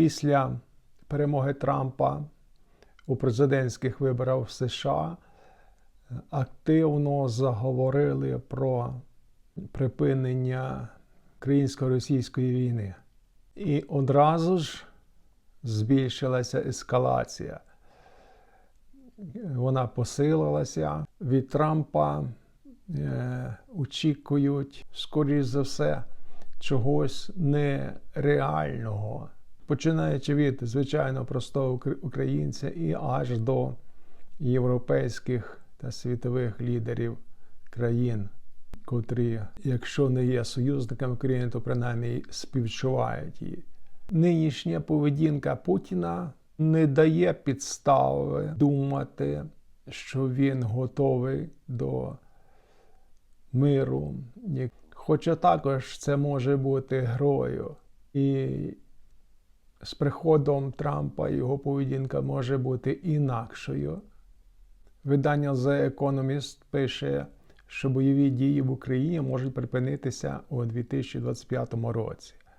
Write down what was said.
Після перемоги Трампа у президентських виборах в США е, активно заговорили про припинення українсько-російської війни. І одразу ж збільшилася ескалація. Вона посилилася. Від Трампа е, очікують, скоріш за все, чогось нереального, починаючи від звичайно простого українця і аж до європейських та світових лідерів країн, котрі, якщо не є союзниками України, то принаймні співчувають її. Нинішня поведінка Путіна не дає підстави думати, що він готовий до миру. Хоча також це може бути грою. І з приходом Трампа його поведінка може бути інакшою. Видання The Economist пише, що бойові дії в Україні можуть припинитися у 2025 році.